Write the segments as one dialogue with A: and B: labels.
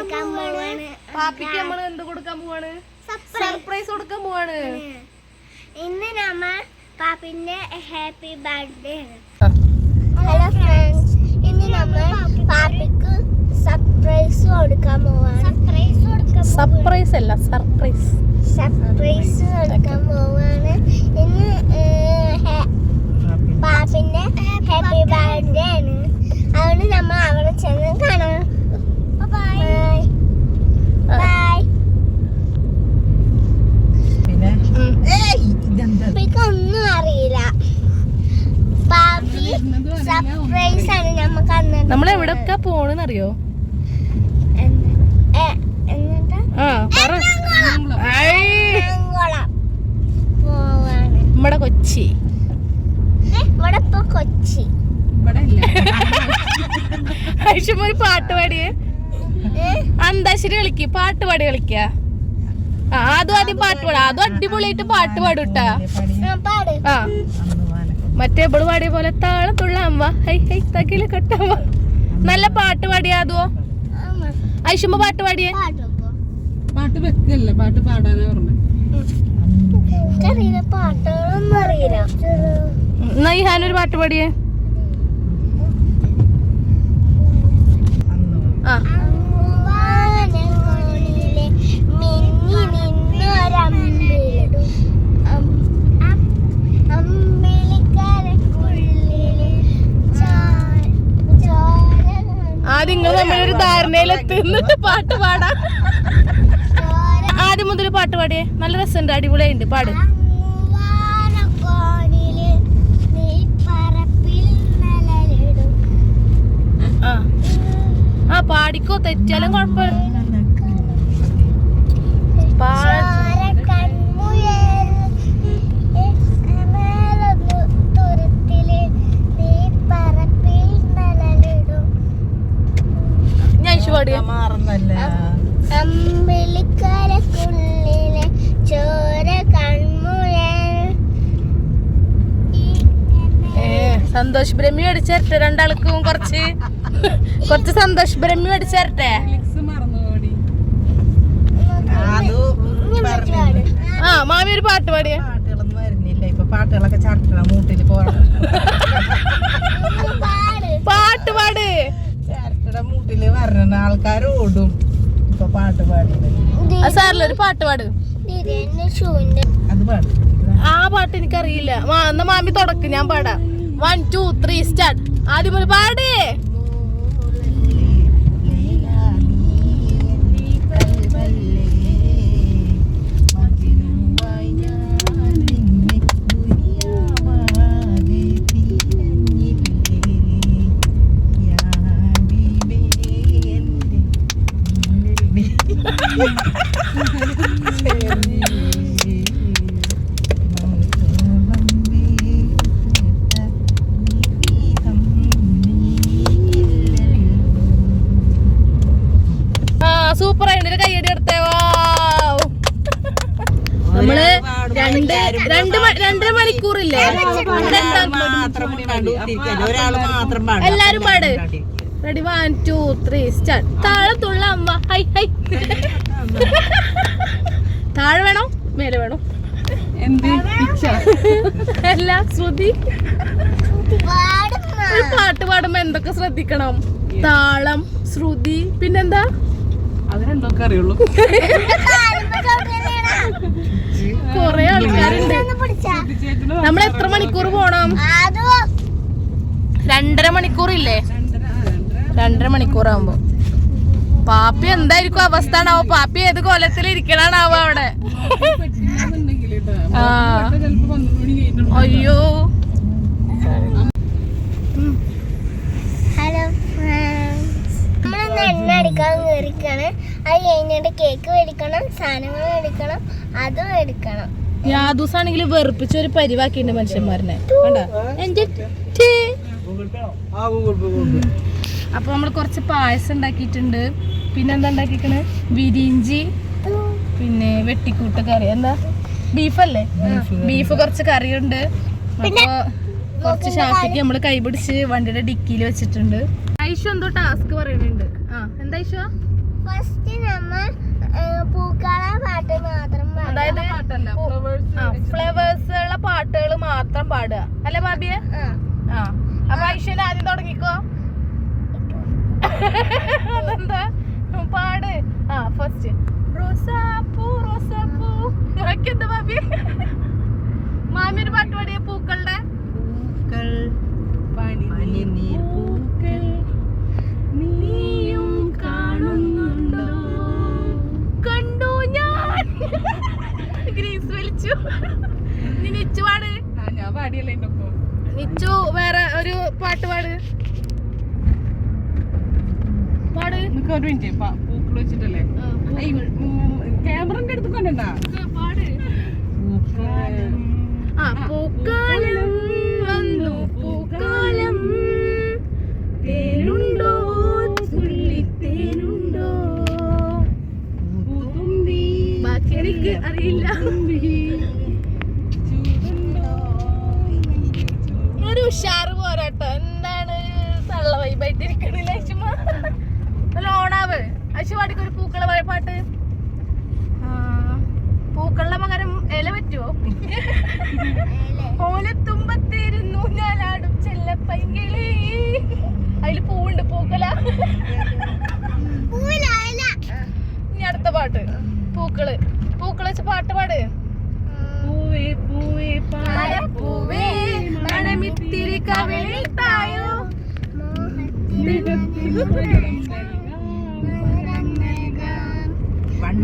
A: കൊടുക്കാൻ പോവാണ്.
B: പാപ്പിക്ക് നമ്മൾ എന്ത് കൊടുക്കാൻ പോവാണ്? സർപ്രൈസ് കൊടുക്കാൻ പോവാണ്.
A: ഇന്ന് നമ്മ പാപ്പിന്റെ ഹാപ്പി ബർത്ത്ഡേ ഹലോ ഫ്രണ്ട്സ് ഇന്ന് നമ്മൾ പാപ്പിക്ക് സർപ്രൈസ് കൊടുക്കാൻ പോവാണ്. സർപ്രൈസ് കൊടുക്കാൻ
B: സർപ്രൈസ് അല്ല സർപ്രൈസ്
A: സർപ്രൈസ് കൊടുക്കാൻ പോവാണ്. ഇന്ന് പാപ്പിന്റെ ഹാപ്പി ബർത്ത്ഡേ ആണ്. അതുകൊണ്ട് നമ്മൾ അവിടെ ചെന്ന് കാണാം.
C: പിന്നെ?
A: ഒന്നും അറിയില്ല. പാപ്പി സർപ്രൈസ് ആണ് നമുക്ക്
B: നമ്മൾ എവിടെയൊക്കെ പോണെന്നറിയോ? ആ പറ. നമ്മടെ കൊച്ചി.
A: ഇവിടെ കൊച്ചി.
B: ഐഷുമ ഒരു പാട്ട് പാടിയേ. അന്താശ്ശേരി കളിക്ക് പാട്ട് പാടി കളിക്ക. ആദ്യം അതും ആദ്യം പാട്ട് പാടാ. അതും അടിപൊളിയായിട്ട് പാട്ട് പാടുട്ടാ
A: ആ, പാട്.
B: ആ. മറ്റേ ഇവൾ പാടിയ പോലെ താളം തുള്ളാമ്മ ഹൈ ഹൈ തകില കട്ടമ്മ നല്ല പാട്ട് പാടിയ അതോ
A: ഐഷുമ്പ
B: ഐഷുമ്മ പാട്ട് പാടിയേ?
A: പാട്ട്
D: പാട്ട് വെക്കല്ല പാട്ട് പാടാനാ പറഞ്ഞത്
B: എന്നാ പാട്ട് പാടിയേ?
C: അന്ന്
B: ആ.
A: നിന്നൊരമ്പിളിടും
B: ആദ്യം നിങ്ങൾ നമ്മളൊരു ധാരണയിലെത്തുന്നിട്ട് പാട്ട് പാടാം. ആദ്യം മുതൽ പാട്ട് പാടിയേ. നല്ല രസമുണ്ട് അടിപൊളിയായിട്ടുണ്ട് പാട്. ആ പാടിക്കോ തെറ്റിയാലും കുഴപ്പമില്ല. ഞാൻ ഐഷു പാടിയേ.
C: മാറുന്നല്ല?
A: അമ്പിളിക്കരക്കുള്ളിലെ ചോര
B: സന്തോഷ് ബ്രഹ്മി അടിച്ചേരട്ടെ രണ്ടാൾക്കും കുറച്ച്. കുറച്ച് സന്തോഷ് ബ്രഹ്മി അടിച്ചേരട്ടെ
D: ഫ്ലിക്സ് മറന്നു ഓടി
C: അത് പറഞ്ഞു
B: ആ മാമി ഒരു പാട്ട് പാടിയ?
C: പാട്ടുകളൊന്നും വരുന്നില്ല. ഇപ്പൊ പാട്ടുകളൊക്കെ ചാട്ടണം മൂട്ടിൽ പോകണം
B: പാട്ട് പാട്.
C: ചേരട്ടയുടെ മൂട്ടിൽ വരണ ആൾക്കാർ ഓടും. ഇപ്പൊ പാട്ട്
B: ആ സാറിൽ ഒരു പാട്ട് പാട്.
C: അത് പാടും.
B: ആ പാട്ട് എനിക്കറിയില്ല. എന്നാ മാമി തുടക്ക് ഞാൻ പാടാം. വൺ ടു ത്രീ സ്റ്റാർട്ട് ആദ്യം പാടേ. നമ്മൾ രണ്ട് രണ്ട് രണ്ടര മണിക്കൂറില്ലേ? രണ്ടാം
C: മാത്രം ഒരാൾ മാത്രം പാടും.
B: എല്ലാരും പാട്. Ready one two three start താഴെ തുള്ള അമ്മ. High high. താഴെ വേണോ? മേലെ വേണോ? അല്ല ശ്രുതി. ഒരു പാട്ട് പാടുമ്പോ എന്തൊക്കെ ശ്രദ്ധിക്കണം? താളം ശ്രുതി പിന്നെന്താ?
D: അതിനെന്തൊക്കെ അറിയുള്ളൂ?
B: കൊറേ ആൾക്കാരുണ്ട്. നമ്മൾ എത്ര മണിക്കൂർ പോണം? രണ്ടര മണിക്കൂർ ഇല്ലേ രണ്ടര മണിക്കൂർ ആവുമ്പോ പാപ്പി എന്തായിരിക്കും അവസ്ഥ ആണാവോ? പാപ്പി ഏത് കൊലത്തിൽ ഇരിക്കണാണാവോ അവിടെ അയ്യോ.
A: ഹലോ ഫ്രണ്ട്സ് നമ്മളിന്ന് എണ്ണ അടിക്കാൻ കയറിക്കാണ് അത് കഴിഞ്ഞിട്ട് കേക്ക് മേടിക്കണം സാധനങ്ങൾ മേടിക്കണം അതും മേടിക്കണം
B: യാദൂസാണെങ്കിൽ വെറുപ്പിച്ച ഒരു പരിവാക്കിണ്ട് മനുഷ്യന്മാരനെ. അപ്പൊ നമ്മൾ കുറച്ച് പായസം ഉണ്ടാക്കിയിട്ടുണ്ട്. പിന്നെന്താ ഉണ്ടാക്കിക്കണ് വിരിഞ്ചി പിന്നെ വെട്ടിക്കൂട്ട് കറി. എന്താ? ബീഫല്ലേ? ബീഫ് കുറച്ച് കറിയുണ്ട്. അപ്പൊ കുറച്ച് ഷാപ്പിക്ക് നമ്മൾ കൈപിടിച്ച് വണ്ടിയുടെ ഡിക്കിയിൽ വെച്ചിട്ടുണ്ട്. ഐഷു എന്തോ ടാസ്ക് പറയുന്നുണ്ട്. ആ എന്താ ഐഷു?
A: ഫസ്റ്റ് നമ്മ പൂക്കള പാട്ട് മാത്രം.
B: അതായത്
D: പാട്ടല്ല ഫ്ലവേഴ്സ്
B: ഫ്ലവേഴ്സുള്ള പാട്ടുകൾ മാത്രം പാടുക. അല്ലേ ബാബിയെ?
A: ആ.
B: ആ. അപ്പൊ ഐശ്വര്യ ആദ്യം തുടങ്ങിക്കോ. അതെന്താ? പാട്. ആ ഫസ്റ്റ് റോസാപ്പൂ റോസാപ്പൂ. എന്താ ബാബി? മാമി ഒരു പാട്ട് പാടിയ പൂക്കളുടെ?
C: പൂക്കൾ പനിനീർ പൂക്കൾ.
B: വലിച്ചു നീ നിച്ചു പാട്.
D: ഞാൻ പാടിയല്ലേ
B: നിച്ചു വേറെ ഒരു പാട്ട് പാട്. പാട്.
D: നിനക്ക് ഒരു മിനിറ്റ് പൂക്കൾ വെച്ചിട്ടല്ലേ? ക്യാമറന്റെ അടുത്ത് കൊണ്ടുണ്ടാ
B: പാട്. ആ പൂക്കാലം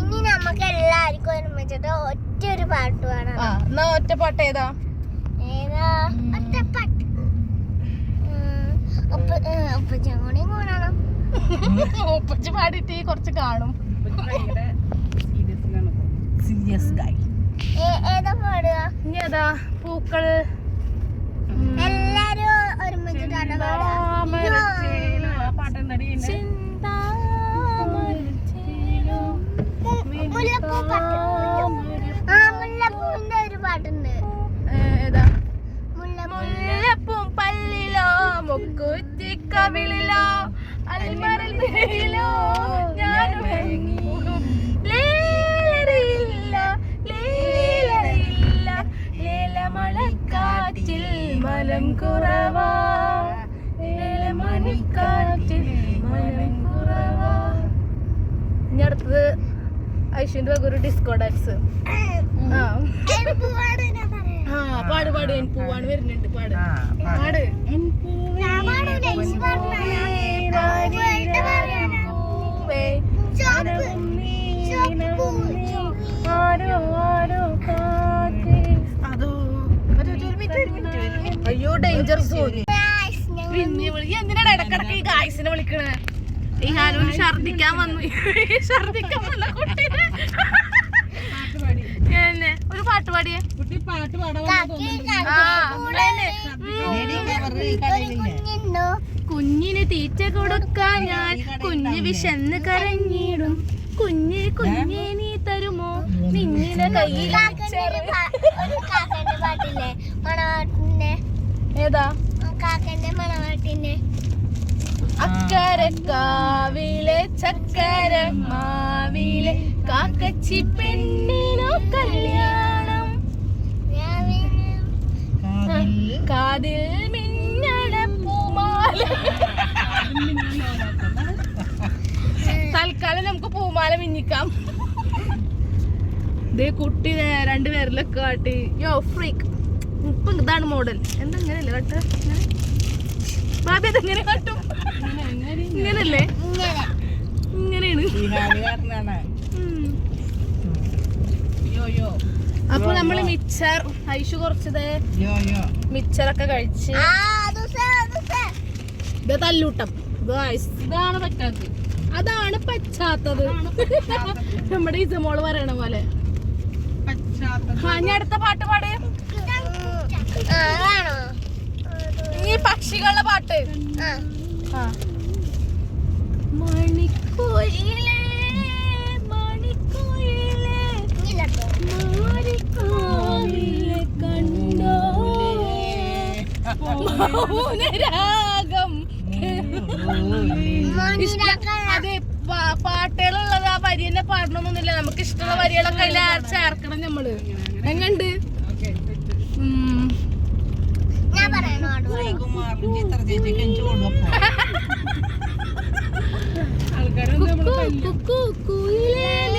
B: ഇനി
A: നമുക്ക് എല്ലാവർക്കും ഒരുമിച്ചിട്ട് ഒറ്റ ഒരു പാട്ട് പാടാം.
B: ഒറ്റ പാട്ട് ഏതാ?
A: ഏതാ? ഒപ്പച്ചും
B: പാടിയിട്ട് കുറച്ച് കാണും.
C: സീരിയസ് ഗൈ
A: ഏ- ഏതാ പാടുക?
B: ഇനി ഏതാ? പൂക്കൾ.
A: എല്ലാരും ഒരുമിച്ചിട്ടാണ് പാടുക
D: താമരച്ചേല ആ പാട്ടെന്താടി
B: ചിന്താമരച്ചേലോ
A: മു- മുല്ലപ്പൂ പാട്ട് ആ മുല്ലപ്പൂവിന്റെ ഒരു പാട്ടുണ്ട്
B: ഏ, ഏതാ
A: മുല്ലപ്പൂ
B: പല്ലിലോ മുക്കുറ്റി കവിളിലോ അൽമറിൽ മേലിലോ ഞാനും ലേലറിയില്ല ലേലറിയില്ല ലേലമഴക്കാറ്റിൽ മലം കുറവാ. ലേലമണിക്കാറ്റിൽ മലം കുറവാ. ഇനി അടുത്തത് വക ഒരു ഡിസ്കോ ഡാൻസ് ആ.
A: പാടുപാട് പാട് ഞാൻ പറയാം.
B: ആ പാട് പാട്. ഞാൻ പൂവാണ് വരുന്നുണ്ട് അയ്യോ ഡേഞ്ചർ വിളി എന്തിനാണ് ഇടക്കിടക്ക് ഈ ഗായ്സിനെ വിളിക്കണേ? ഈ ഹാലൂന് ഛർദിക്കാൻ വന്നു. ഛർദിക്കാൻ വന്ന കുട്ടീനെ. പാടിയേ?
D: കുട്ടി പാട്ട്
B: കുഞ്ഞിന് തീറ്റ കൊടുക്കാൻ ഞാൻ കുഞ്ഞ് വിശന്ന് കരഞ്ഞിടും. കുഞ്ഞ് കുഞ്ഞെ നീ തരുമോ? നിന്നിനെ കയ്യിൽ
A: പാട്ടില്ലേ? മണവാട്ടിന്റെ.
B: ഏതാ?
A: കാക്കന്റെ മണവാട്ടിന്റെ.
B: അക്കരക്കാവിലെ ചക്കര മാവിലെ കാക്കച്ചി പെണ്ണിനോ കല്യാണം
C: കാതിൽ
B: കാതിൽ മിന്നണ പൂമാല. തൽക്കാലം നമുക്ക് പൂമാല മിന്നിക്കാം. ഇതേ കുട്ടി രണ്ടുപേരിലൊക്കെ രണ്ട് പേരിലൊക്കെ കാട്ടി. യോ ഫ്രീക്ക് ഇപ്പൊ ഇതാണ് മോഡൽ എന്താ ഇങ്ങനെയല്ലേ ഇങ്ങനെ? ബാബി അതെങ്ങനെ കാട്ടും? ഇങ്ങനല്ലേ
A: ഇങ്ങനെ
B: ഇങ്ങനെയാണ് അപ്പൊ നമ്മൾ മിച്ചർ ഐഷു കുറച്ചത്
C: യോ.
B: മിച്ചറൊക്കെ കഴിച്ച്. ഇത് തല്ലൂട്ടം.
D: ഇതാണ് പറ്റാത്തത്.
B: അതാണ് പച്ചാത്തത് നമ്മുടെ ഇസമോൾ പറയണ പോലെ. ഞാൻ അടുത്ത പാട്ട് പാട്. ഈ പക്ഷികളുടെ പാട്ട്.
A: ആ.
B: ആ. മണിക്കുയിലേ, മൗനരാഗം അതെ പാട്ടുകളുള്ളത് ആ വരി തന്നെ പാടണമെന്നൊന്നുമില്ല നമുക്ക് ഇഷ്ടമുള്ള വരികളൊക്കെ അതിൽ ചേർക്കണം നമ്മൾ. എങ്ങണ്ട് ആൾക്കാരെ പാട്ടോതു.
A: ഇങ്ങനെ കുക്കു കുക്കു കയ്യിൽ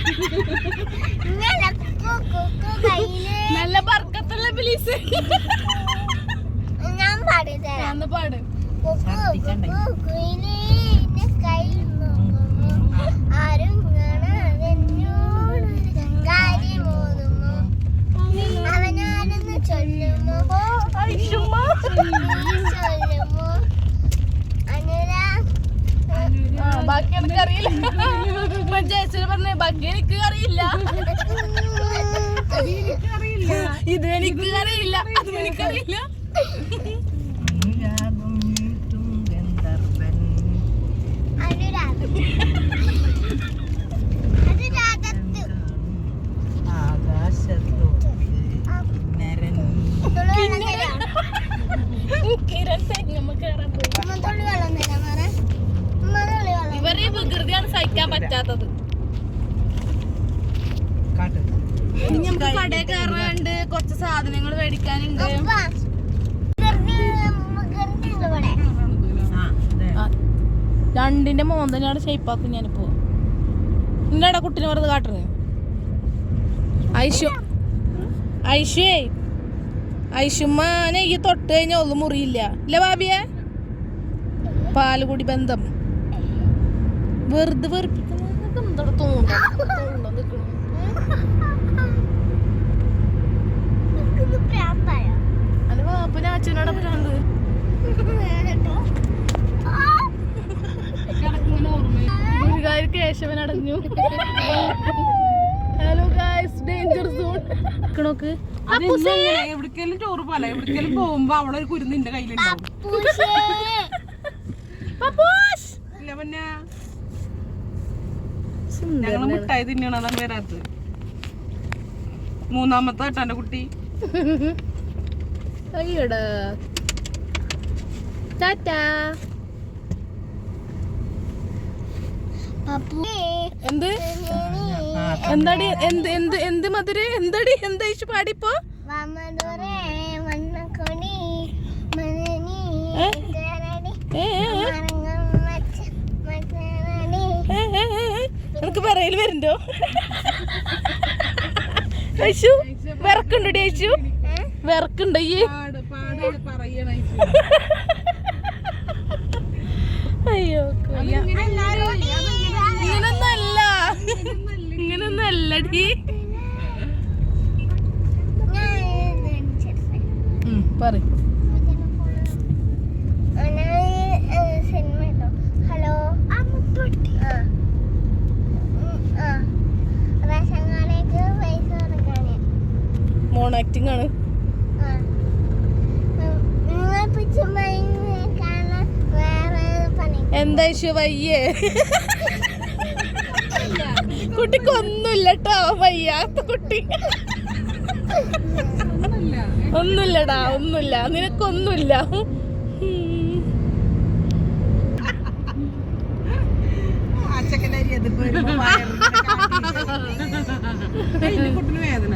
B: നല്ല ബർക്കത്തുള്ള പ്ലീസ്
A: ഞാൻ പാടിത്തരാം.
B: അന്ന് പാട്.
A: ആരും അവനാരെന്ന് ചൊല്ലുമോ നീ ചൊല്ലുമോ അനുരാ
B: ആ, ബാക്കി എനിക്ക് അറിയില്ല ജയശ്വര പറഞ്ഞ ബാക്കി എനിക്ക് അറിയില്ല ഇത് എനിക്ക് അറിയില്ല അതും എനിക്കറിയില്ല കിരൺ തെങ്ങമ്മ കേറാൻ പോയി
A: ഉമ്മ തുള്ളി വെള്ളം തരാം മാറ ഉമ്മ തുള്ളി വെള്ളം
B: ഇവരെ ഈ വികൃതിയാണ് സഹിക്കാൻ പറ്റാത്തത്. നമുക്ക് കടയിൽ കയറാണ്ട് കുറച്ച് സാധനങ്ങൾ മേടിക്കാനുണ്ട്. രണ്ടിന്റെ മോന്തനാണ് ഷേപ്പാക്കും ഞാനിപ്പോ ഇന്നടാ കുട്ടിനെ വെറുതെ കാട്ടുന്നത് ഐഷു ഐഷുവേ ഐഷുമാനെ ഈ തൊട്ട് കഴിഞ്ഞാൽ ഒന്നും മുറിയില്ല. ഇല്ല ബാബിയെ പാലുകൂടി ബന്ധം. വെറുതെ വെറുപ്പിക്കുന്ന എന്തോടെ തോന്നുന്നു അല്ല അച്ഛനോടെ ഗുരുകാരി കേശവൻ അടഞ്ഞു. ഹലോ ഗായ്സ് ഡേഞ്ചർ സോൺ നോക്ക്
D: എവിടേക്കെങ്കിലും ചോറ് പോലെ എവിടേക്കെങ്കിലും പോകുമ്പോ അവിടെ ഒരു കുരുന്ന് നിന്റെ കയ്യിലുണ്ടാവും.
B: പപ്പൂസ്
D: ഇല്ല പിന്നെ? ഞങ്ങൾ മുട്ടായി തിന്നണതാണ് വരാത്തത്. മൂന്നാമത്തെ ഏട്ടാന്റെ കുട്ടി.
B: അയ്യോടാ. ടാറ്റാ. എന്ത്? എന്താടി? എന്ത് എന്ത് എന്ത് മധുര? എന്താടി? എന്താ ഇഷ്ട പാടിപ്പോ? ഏ? ഏ, ഏ, ഏ,
A: മരങ്ങൾ മച്ച മച്ചനടി
B: ഏ, ഏ, ഏ, ഏ. നിനക്ക് പറയൽ വരുന്നുണ്ടോ ഐശു വിറക്കുണ്ടടി ഐശു വിറക്കുണ്ടോ ഈ? അയ്യോ. ഇങ്ങനൊന്നല്ല. ഇങ്ങനൊന്നല്ലടി
A: ഞാൻ ഇത്
B: പറ
A: സിനിമ ഉണ്ടോ ഹലോ അമ്മപ്പൊട്ടി ആ ഉം, ആ റേഷൻ കടയ്ക്ക് പൈസ കൊടുക്കാന്
B: മോൺ ആക്ടിങ് ആണ്. എന്താ ഇഷ്യൂ വയ്യേ? കുട്ടിക്ക് ഒന്നുമില്ല കേട്ടോ വയ്യാത്ത കുട്ടി. ഒന്നുമില്ലടാ ഒന്നുമില്ല. നിനക്കൊന്നുമില്ല. ഉം.
C: ആച്ചക്കനരി അത്
D: കുട്ടിന് വേദന.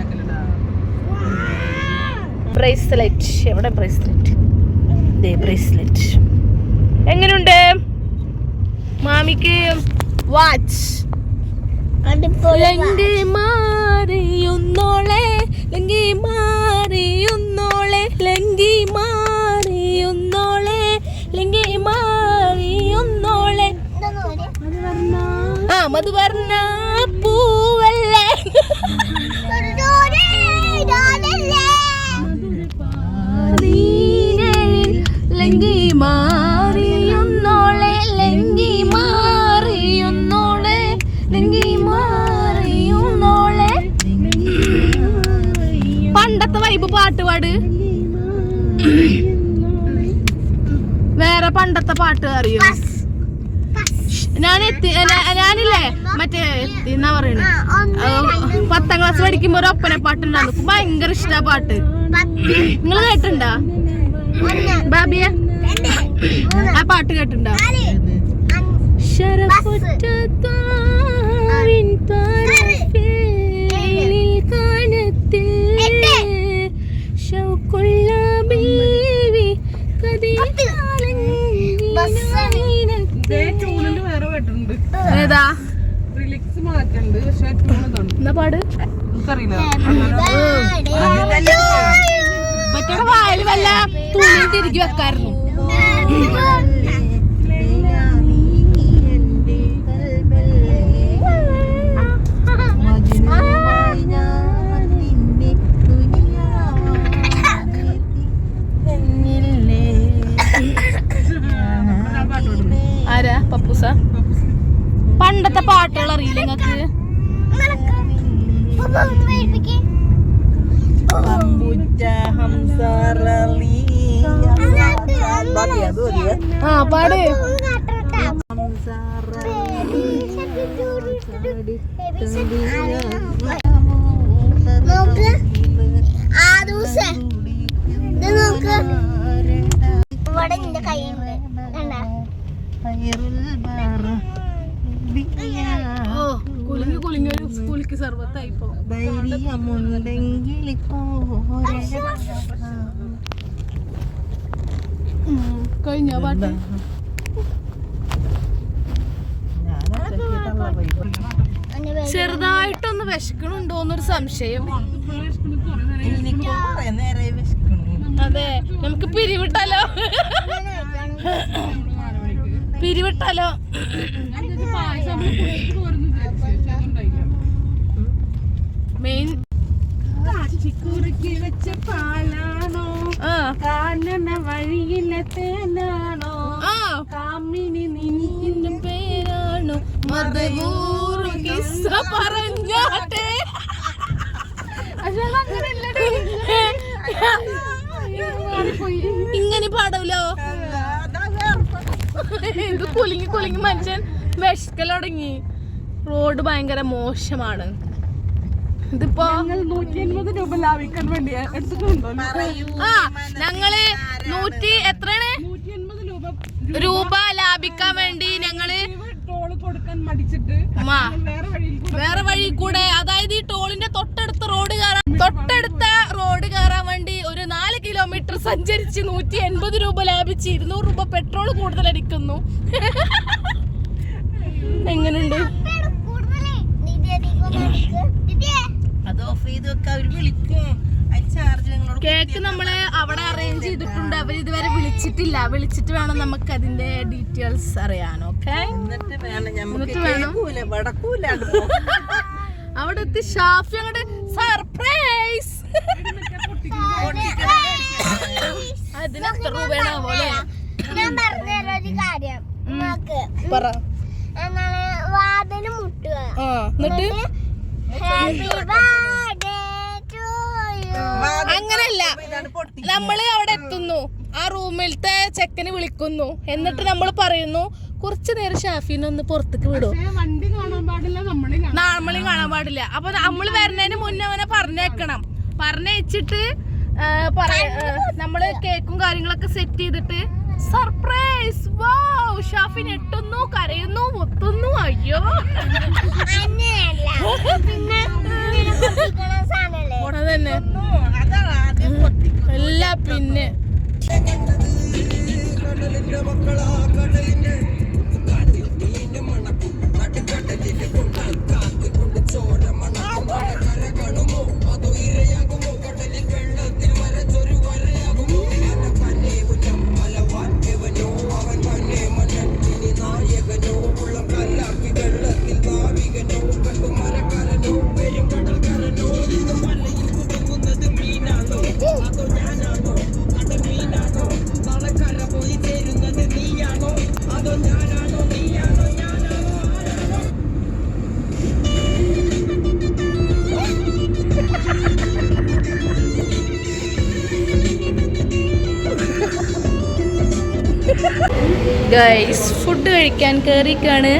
B: ബ്രേസ്ലെറ്റ് എവിടെ ബ്രേസ്ലെറ്റ് ദേ ബ്രേസ്ലെറ്റ് എങ്ങനെയുണ്ട് മാമിക്ക് വാച്ച് മാറിയുന്നോളെ ലങ്കി മാറിയുന്നോളെ ലങ്കി മാറിയുന്നോളെ ലങ്കി മാറിയുന്നോളെ. ആ മധുവർണ പൂവല്ലേ പണ്ടത്തെ പാട്ട് അറിയോ. ഞാൻ എത്തി ഞാനില്ലേ മറ്റേ എത്തി എന്നാ പറയണേ. പത്താം ക്ലാസ് പഠിക്കുമ്പോ ഒരു ഒപ്പന പാട്ടുണ്ടായിരുന്നു. ഭയങ്കര ഇഷ്ടാ പാട്ട്. നിങ്ങൾ കേട്ടിണ്ടാ ബാബിയെ? ആ പാട്ട് കേട്ടിണ്ടാ പാട് മറ്റേ വായിൽ വല്ല തുണി തിരികെ വെക്കായിരുന്നു. ആരാ? പപ്പൂസ? പണ്ടത്തെ പാട്ടുകൾ അറിയില്ല നിങ്ങക്ക് ആ പാട്.
A: ഒന്ന് കാട്ടണട്ടാ. Baby shark do do do do. Baby shark നോക്ക് ആ ദിവസം ഇത് നോക്ക് ഇവിടെ നിന്റെ കൈയുണ്ട് കണ്ടാ
B: ഓ കുലുങ്ങി കുലുങ്ങി ഒരു കുലുക്കി സർവത്തായി ഇപ്പൊ
C: ധൈര്യമുണ്ടെങ്കിൽ
B: കഴിഞ്ഞ പാട്ട്
A: എന്റെ baby
B: ചെറുതായിട്ടൊന്ന് വിശക്കണുണ്ടോന്നൊരു സംശയം
C: എനിക്ക് കുറെ നേരെ വിശക്കണു
B: അതെ നമുക്ക് പിരിവിട്ടാലോ
A: ഇങ്ങനെ വെക്കണം.
B: പിരിവിട്ടാലോ
D: പായസം പോരുന്നു അതുണ്ടായില്ല
B: ഇങ്ങനെ പാടൂലോ ഇത് കുലുങ്ങി മനുഷ്യൻ വിശക്കൽ തുടങ്ങി റോഡ് ഭയങ്കര മോശമാണ്. ഇതിപ്പോ
D: രൂപ ലാഭിക്കാൻ വേണ്ടി
B: ആ ഞങ്ങൾ നൂറ്റി എത്രയാണ്?
D: രൂപ
B: രൂപ ലാഭിക്കാൻ വേണ്ടി ഞങ്ങൾ
D: ടോൾ കൊടുക്കാൻ മടിച്ചിട്ട്
B: മാ
D: വേറെ വഴിയിൽ കൂടെ
B: വേറെ വഴി കൂടെ അതായത് ഈ ടോളിന്റെ തൊട്ടടുത്ത റോഡ് കയറാൻ തൊട്ടടുത്ത റോഡ് കയറാൻ വേണ്ടി ഒരു നാല് കിലോമീറ്റർ സഞ്ചരിച്ച് നൂറ്റി എൺപത് രൂപ ലാഭിച്ച് ഇരുന്നൂറ് രൂപ പെട്രോൾ കൂടുതൽ അടിക്കുന്നു
A: നിധിയെ,
C: അത് ഓഫ് ചെയ്ത് വെക്കാൻ അവർ വിളിക്കും.
B: കേക്ക് നമ്മൾ അവിടെ അറേഞ്ച് ചെയ്തിട്ടുണ്ട്. അവർ ഇതുവരെ വിളിച്ചിട്ടില്ല. വിളിച്ചിട്ട് വേണം നമുക്ക് അതിന്റെ ഡീറ്റെയിൽസ് അറിയാൻ ഓക്കെ അവിടെ എത്തി ഷാഫി അങ്ങോട്ട് സർപ്രൈസ് അതിനെത്ര രൂപയാണോ
A: ഞാൻ പറഞ്ഞുതരാം ഒരു കാര്യം.
B: പറ.
A: മുട്ടുക.
B: ആ എന്നിട്ട്?
A: Happy birthday to you.
B: അങ്ങനെയല്ല നമ്മൾ അവിടെ എത്തുന്നു. ആ റൂമിലത്തെ ചെക്കന് വിളിക്കുന്നു. എന്നിട്ട് നമ്മൾ പറയുന്നു കുറച്ചു നേരം ഷാഫിനെ ഒന്ന് പുറത്തേക്ക് വിടൂ.
D: വണ്ടി കാണാൻ പാടില്ല നമ്മളെ കാണാൻ
B: കാണാൻ പാടില്ല. അപ്പൊ നമ്മൾ വരുന്നതിന് മുന്നേ അവനെ പറഞ്ഞേക്കണം. പറഞ്ഞയച്ചിട്ട് നമ്മൾ കേക്കും കാര്യങ്ങളൊക്കെ സെറ്റ് ചെയ്തിട്ട് സർപ്രൈസ് വാവ് ഷാഫി കരയുന്നു മുത്തുന്നു. അയ്യോ.
A: അല്ല പിന്നെ.
C: ചോര മണ
B: അതോ ഇരയ ഗൈസ് ഫുഡ് കഴിക്കാൻ കയറിക്കാണ്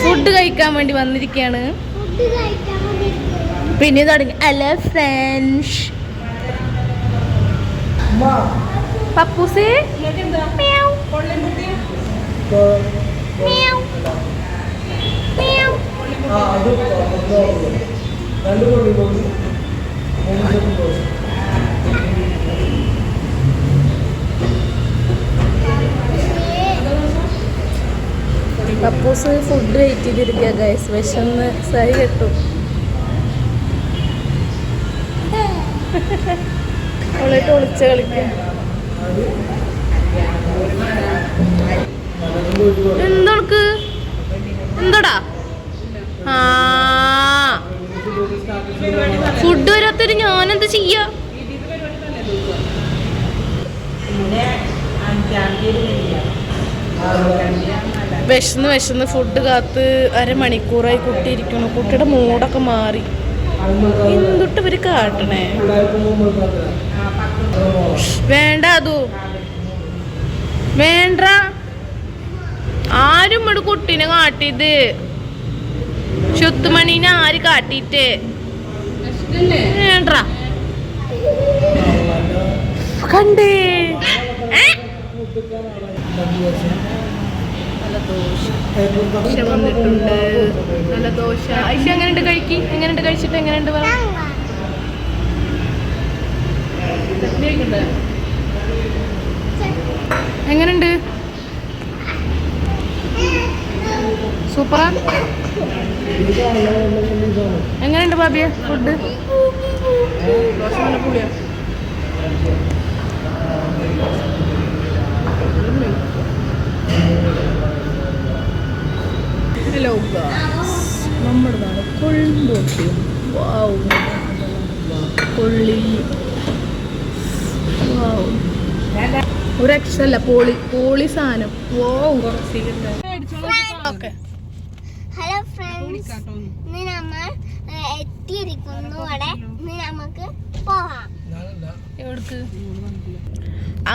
B: ഫുഡ് കഴിക്കാൻ വേണ്ടി വന്നിരിക്കുകയാണ്. പിന്നെ തുടങ്ങി. അല്ല ഫ്രണ്ട്സ് പപ്പൂസേ.
A: മ്യാവ്. മ്യാവ്. മ്യാവ്
B: പപ്പൂസ് ഫുഡ് വെയിറ്റ് ചെയ്തിരിക്കുക ഗൈസ് വിശന്ന് സഹി കിട്ടും. അവളായിട്ട് ഒളിച്ച കളിക്കാം. എന്തോൾക്ക് എന്തോടാ? ആ. ഫുഡ് വരാത്തൊരു ഞാനെന്ത് ചെയ്യാ. വിശന്ന് വിശന്ന് ഫുഡ് കാത്ത് അരമണിക്കൂറായി കുട്ടി ഇരിക്കുന്നു കുട്ടിയുടെ മൂടൊക്കെ മാറി. എന്തൊട്ട് ഇവർ കാട്ടണേ? വേണ്ട അതു. വേണ്ട. ആരും ഇവിടെ കുട്ടീനെ കാട്ടിയത്. ശുത്തുമണീനെ ആര് കാട്ടിയിട്ട്? വേണ്ട. കണ്ടേ? ദോശ. വന്നിട്ടുണ്ട്. നല്ല ദോശ. ഐഷ എങ്ങനെയുണ്ട് കഴിക്കി? എങ്ങനെയുണ്ട് കഴിച്ചിട്ട്? എങ്ങനെയുണ്ട് എങ്ങനെയുണ്ട്? സൂപ്പറാ. എങ്ങനെയുണ്ട് ബാബിയ ഫുഡ്? പുളിയാ. ഹലോ നമ്മുടെ നാട് വാവ് കൊള്ളി. വാവ് ഒരു അക്ഷരല്ല പോളി പോളി സാധനം. വോ. ഓക്കെ.
A: Hello friends. ഇന്ന് നമ്മൾ എത്തിയിരിക്കുന്നു അവിടെ. ഇന്ന് നമുക്ക് പോവാം.
B: എവിടേക്ക്?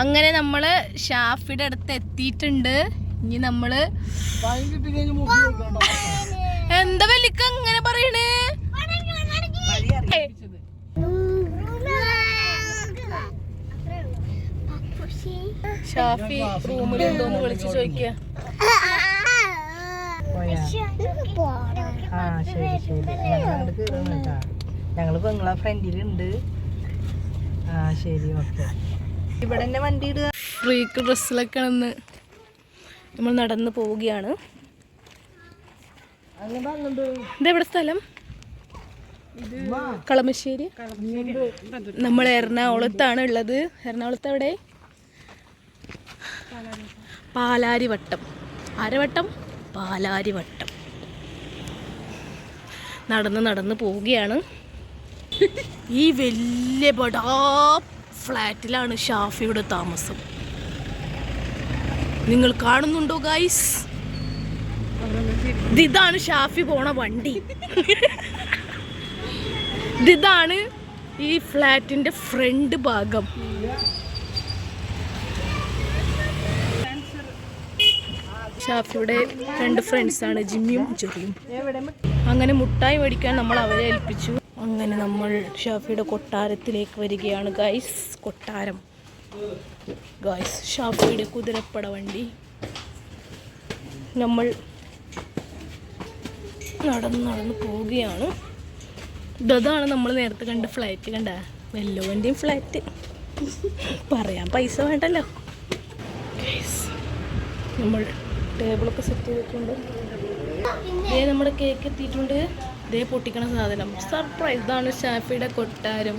B: അങ്ങനെ നമ്മൾ ഷാഫിയുടെ അടുത്ത് എത്തിയിട്ടുണ്ട്. ഇനി നമ്മൾ എന്താ വലിക്ക അങ്ങനെ പറയണേ? ഷാഫി
A: പപ്പുഷി.
B: ഷാഫി വിളിച്ചു ചോദിക്കുക
C: ഞങ്ങൾ പെങ്ങളെ ഫ്രണ്ടിലുണ്ട് ആ ശരി ഓക്കെ. ഇവിടെ തന്നെ വണ്ടി ഇടുക.
B: ഫ്രീക്ക് ഡ്രസ്സിലൊക്കെ നിന്ന് നമ്മൾ നടന്ന് പോവുകയാണ്. ഇതെവിടെ സ്ഥലം? കളമശ്ശേരി? നമ്മൾ എറണാകുളത്താണ് ഉള്ളത്. എറണാകുളത്ത് എവിടെ? പാലാരിവട്ടം. ആരവട്ടം പാലാരിവട്ടം. നടന്ന് നടന്ന് പോവുകയാണ്. ഈ വലിയ ബടാ ഫ്ലാറ്റിലാണ് ഷാഫിയുടെ താമസം. നിങ്ങൾ കാണുന്നുണ്ടോ ഗൈസ് ഇതാണ് ഷാഫി പോണ വണ്ടി. ഇതാണ് ഈ ഫ്ലാറ്റിന്റെ ഫ്രണ്ട് ഭാഗം. ഷാഫിയുടെ രണ്ട് ഫ്രണ്ട്സാണ് ജിമ്മിയും ചെറിയും അങ്ങനെ മുട്ടായി മേടിക്കാൻ നമ്മൾ അവരെ ഏൽപ്പിച്ചു. അങ്ങനെ നമ്മൾ ഷാഫിയുടെ കൊട്ടാരത്തിലേക്ക് വരികയാണ് ഗൈസ് കൊട്ടാരം. ഗൈസ് ഷാഫിയുടെ കുതിരപ്പട വണ്ടി നമ്മൾ നടന്ന് നടന്ന് പോവുകയാണ്. ഇതാണ് നമ്മൾ നേരത്തെ കണ്ട ഫ്ലൈറ്റ് കണ്ട? വെല്ലോ വണ്ടിയും ഫ്ലാറ്റ് പറയാൻ പൈസ വേണ്ടല്ലോ. നമ്മൾ ടേബിളൊക്കെ സെറ്റ് ചെയ്തിട്ടുണ്ട്. ഇതേ നമ്മുടെ കേക്ക് എത്തിയിട്ടുണ്ട്. ഇതേ പൊട്ടിക്കണ സാധനം. സർപ്രൈസ് ഇതാണ് ഷാഫിയുടെ കൊട്ടാരം.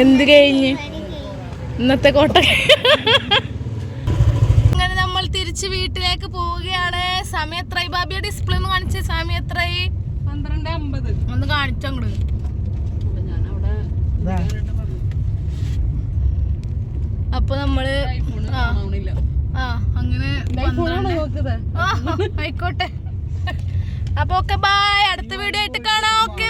B: എന്ത് കഴിഞ്ഞ്? ഇന്നത്തെ കോട്ട. അങ്ങനെ നമ്മൾ തിരിച്ച് വീട്ടിലേക്ക് സമയം എത്ര ബാബിയ ഡിസ്പ്ലേ ഒന്ന് കാണിച്ചേ. സമയം എത്ര
D: പന്ത്രണ്ട് അമ്പത്.
B: ഒന്ന് കാണിച്ചു അങ്ങോട്ട്
C: ഇതാ.
B: അപ്പൊ നമ്മൾ ആ. അങ്ങനെ ആയിക്കോട്ടെ. അപ്പൊ ഓക്കെ ബായ് അടുത്ത വീഡിയോ ആയിട്ട് കാണാം. ഓക്കെ.